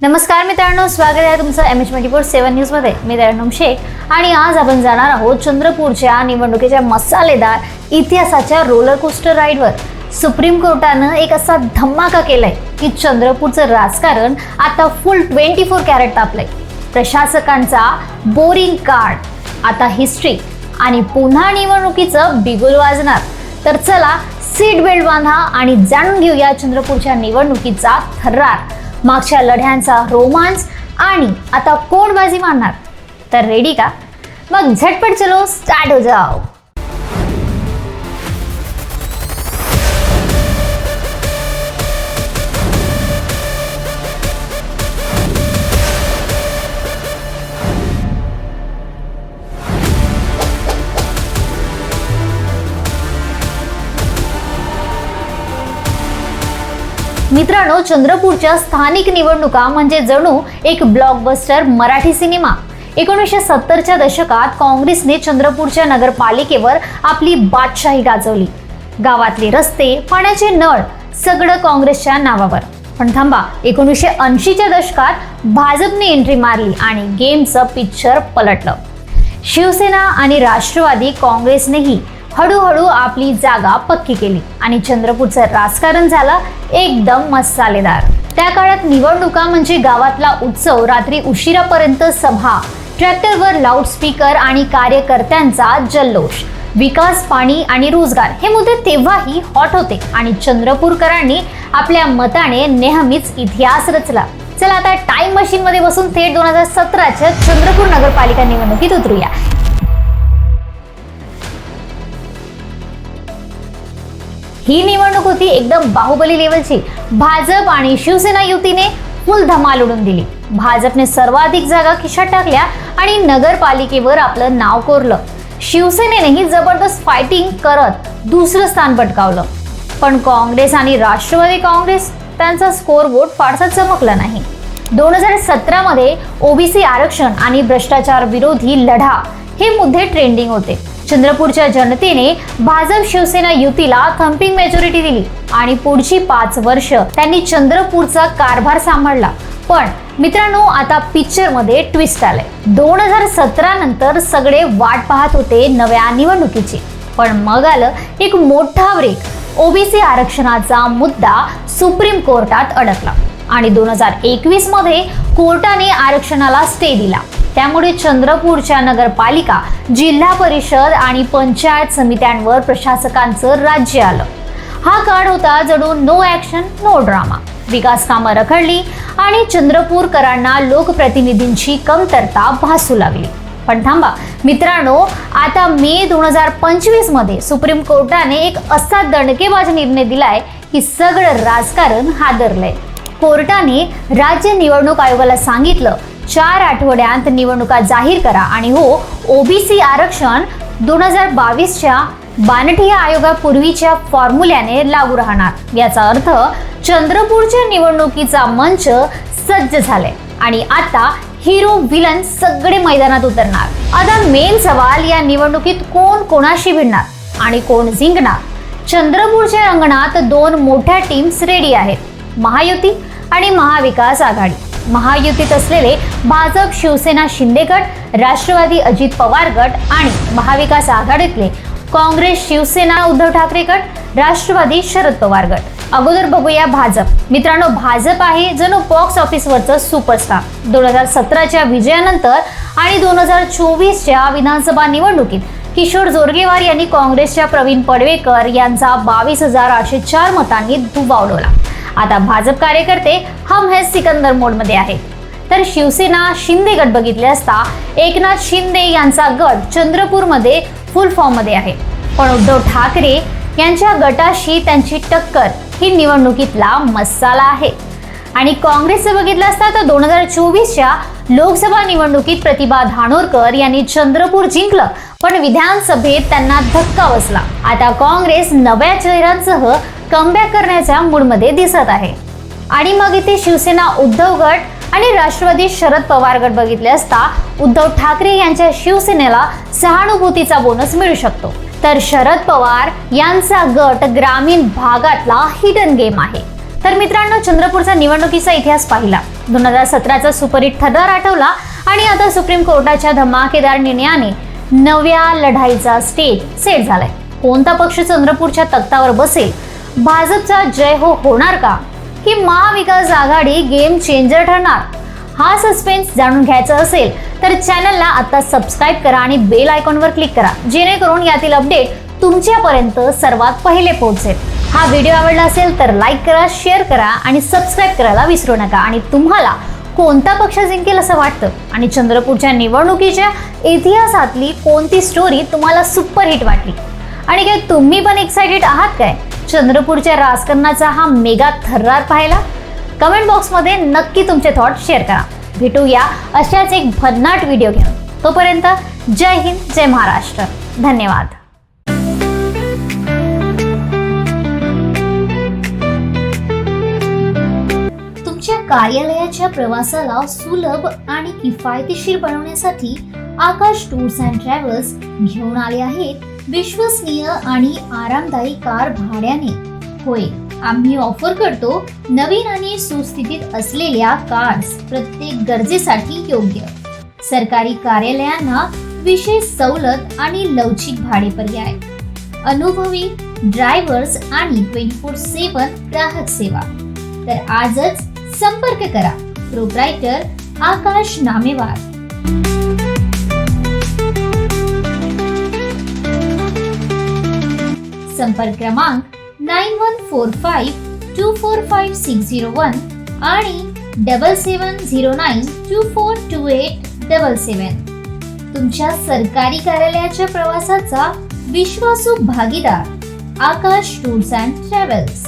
नमस्कार मित्रांनो स्वागत आहे तुमचं M H twenty four seven न्यूजमध्ये मी दयानम शेख आणि आज आपण जाणार आहोत चंद्रपूरच्या निवडणुकीच्या मसालेदार इतिहासाच्या रोलर कोस्टर राईडवर सुप्रीम कोर्टानं एक असा धमाका केलाय की चंद्रपूरचं राजकारण आता फुल ट्वेंटी फोर कॅरेट तापलंय. प्रशासकांचा बोरिंग कार्ड आता हिस्ट्री आणि पुन्हा निवडणुकीचं बिगुल वाजणार. तर चला सीट बेल्ट बांधा आणि जाणून घेऊया चंद्रपूरच्या निवडणुकीचा थर्रार मागच्या लढ्यांचा रोमांस आणि आता कोण बाजी मारणार? तर रेडी का? मग झटपट चलो स्टार्ट हो जाओ. मित्रांनो चंद्रपूरच्या स्थानिक निवडणुका म्हणजे जणू एक ब्लॉकबस्टर मराठी सिनेमा. एकोणीसशे सत्तरच्या दशकात काँग्रेसने चंद्रपूरच्या नगरपालिकेवर आपली बादशाही गाजवली. गावातले रस्ते पाण्याचे नळ सगळं काँग्रेसच्या नावावर. पण थांबा एकोणीसशे ऐंशीच्या दशकात भाजपने एंट्री मारली आणि गेमचं पिक्चर पलटलं. शिवसेना आणि राष्ट्रवादी काँग्रेसनेही हळूहळू आपली जागा पक्की केली आणि चंद्रपूरचं राजकारण झालं एकदम मसालेदार. त्या काळात निवडणुका म्हणजे गावातला उत्सव रात्री उशिरापर्यंत सभा ट्रॅक्टरवर लाऊडस्पीकर आणि कार्यकर्त्यांचा जल्लोष विकास पाणी आणि रोजगार हे मुद्दे तेव्हाही हॉट होते आणि चंद्रपूरकरांनी आपल्या मताने नेहमीच इतिहास रचला. चला आता टाइम मशीन मध्ये बसून थेट दोन हजार सतराच्या चंद्रपूर नगरपालिका निवडणुकीत उतरूया. ही निवडणूक होती एकदम बाहुबली लेवलची भाजप आणि शिवसेना युतीने फुल धमाल उडून दिली. भाजपने सर्वाधिक जागा खिशात टाकल्या आणि नगरपालिकेवर आपलं नाव कोरलं. शिवसेनेनेही जबरदस्त फायटिंग करत दुसरं स्थान पटकावलं. पण काँग्रेस आणि राष्ट्रवादी काँग्रेस त्यांचा स्कोर वोट फारसा चमकला नाही. दोन हजार सतरामध्ये ओबीसी आरक्षण आणि भ्रष्टाचार विरोधी लढा हे मुद्दे ट्रेंडिंग होते. चंद्रपूरच्या जनतेने भाजप शिवसेना युतीला थम्पिंग मेजॉरिटी दिली आणि पुढची पाच वर्ष त्यांनी चंद्रपूरचा कारभार सांभाळला. पण मित्रांनो आता पिक्चरमध्ये ट्विस्ट आलंय. दोन हजार सतरा नंतर सगळे वाट पाहत होते नव्या निवडणुकीची. पण मग आलं एक मोठा ब्रेक ओबीसी आरक्षणाचा मुद्दा सुप्रीम कोर्टात अडकला आणि दोन हजार एकवीसमध्ये कोर्टाने आरक्षणाला स्टे दिला. त्यामुळे चंद्रपूरच्या नगरपालिका जिल्हा परिषद आणि पंचायत समित्यांवर प्रशासकांचं राज्य आलं. हा काळ होता जणू नो ॲक्शन नो ड्रामा विकास कामं रखडली आणि चंद्रपूरकरांना लोकप्रतिनिधींची कमतरता भासू लागली. पण थांबा मित्रांनो आता मे दोन हजार पंचवीसमध्ये सुप्रीम कोर्टाने एक असा दणकेबाज निर्णय दिलाय की सगळं राजकारण हादरलंय. कोर्टाने राज्य निवडणूक आयोगाला सांगितलं चार आठवड्यांत निवडणुका जाहीर करा. आणि हो ओबीसी आरक्षण दोन हजार बावीसच्या बानठिया आयोगापूर्वीच्या फॉर्म्युल्याने लागू राहणार. याचा अर्थ चंद्रपूरच्या निवडणुकीचा मंच सज्ज झालाय. आणि आता हिरो विलन सगळे मैदानात उतरणार. आता मेन सवाल या निवडणुकीत कोण कोणाशी भिडणार? आणि कोण जिंकणार? चंद्रपूरच्या अंगणात दोन मोठ्या टीम्स रेडी आहेत. महायुती आणि महाविकास आघाडी. महायुतीत असलेले भाजप शिवसेना शिंदे गट राष्ट्रवादी अजित पवार गट आणि महाविकास आघाडीतले काँग्रेस शिवसेना उद्धव ठाकरे गट राष्ट्रवादी शरद पवार गट. अगोदर बघूया भाजप. मित्रांनो भाजप आहे जणू बॉक्स ऑफिसवरचं सुपरस्टार दोन हजार सतराच्या विजयानंतर आणि दोन हजार चोवीसच्या विधानसभा निवडणुकीत किशोर जोरगेवार यांनी काँग्रेसच्या प्रवीण पडवेकर यांचा बावीस हजार आठशे चार मतांनी दुवा उडवला आता भाजप कार्यकर्ते हम है सिकंदर मोडमध्ये आहेत. तर शिवसेना शिंदे गट बघितले असता एकनाथ शिंदे यांचा गट चंद्रपूरमध्ये फुल फॉर्ममध्ये आहे. पण उद्धव ठाकरे यांच्या गटाशी त्यांची टक्कर ही निवडणुकीतला मसाला आहे. आणि काँग्रेसचं बघितलं असता तर दोन हजार चोवीसच्या लोकसभा निवडणुकीत प्रतिभा धानोरकर यांनी चंद्रपूर जिंकलं पण विधानसभेत त्यांना धक्का बसला. आता काँग्रेस नव्या चेहऱ्यांसह कमबॅक करण्याच्या मूडमध्ये दिसत आहे. आणि मग इथे शिवसेना उद्धव गट आणि राष्ट्रवादी शरद पवार गट बघितले असता उद्धव ठाकरे यांच्या शिवसेनेला सहानुभूतीचा बोनस मिळू शकतो. तर शरद पवार यांचा गट ग्रामीण भागातला हिडन गेम आहे. तर मित्रांनो चंद्रपूरचा निवडणुकीचा इतिहास पाहिला. दोन हजार सतराचा सुपरहिट ठरदार आठवला आणि आता सुप्रीम कोर्टाच्या धमाकेदार निर्णयाने नव्या लढाईचा स्टेज सेट झालाय. कोणता पक्ष चंद्रपूरच्या तख्तावर बसेल? भाजपचा जय हो होणार का? की महाविकास आघाडी गेम चेंजर ठरणार? हा सस्पेन्स जाणून घ्यायचा असेल तर चॅनलला आता सबस्क्राईब करा आणि बेल आयकॉनवर क्लिक करा. जेणेकरून यातील अपडेट तुमच्यापर्यंत सर्वात पहिले पोहोचेल. हा व्हिडिओ आवडला असेल तर लाईक करा शेअर करा आणि सबस्क्राईब करायला विसरू नका. आणि तुम्हाला कोणता पक्ष जिंकेल असं वाटतं? आणि चंद्रपूरच्या निवडणुकीच्या इतिहासातली कोणती स्टोरी तुम्हाला सुपरहिट वाटली? आणि काय तुम्ही पण एक्सायटेड आहात काय? चंद्रपूरच्या राजकारणाचा हा मेगा थर्रार पाहिला? कमेंट बॉक्समध्ये नक्की तुमचे थॉट शेअर करा. भेटूया अशाच एक भन्नाट व्हिडिओ घेऊन. तोपर्यंत जय हिंद जय महाराष्ट्र. धन्यवाद. तुमच्या कार्यालयाच्या प्रवासाला सुलभ आणि किफायतशीर बनवण्यासाठी आकाश टूर्स अँड ट्रॅव्हल्स घेऊन आले आहेत. विश्वसनीय आणि आरामदायी कार भाड्याने. होय आम्ही ऑफर करतो नवीन आणि सुस्थितीत असलेल्या कार्स प्रत्येक गरजेसाठी योग्य. सरकारी कार्यालयांना विशेष सवलत आणि लवचिक भाडे पर्याय. अनुभवी ड्रायव्हर्स आणि ट्वेंटी फोर सेवन ग्राहक सेवा. तर आजच संपर्क करा. प्रोप्रायटर आकाश नामेवार. संपर्क क्रमांक nine one four five two four five six zero one आणि double seven zero nine two four two eight double seven. तुमच्या सरकारी कार्यालयाच्या प्रवासाचा विश्वासू भागीदार आकाश टूर्स अँड ट्रॅव्हल्स.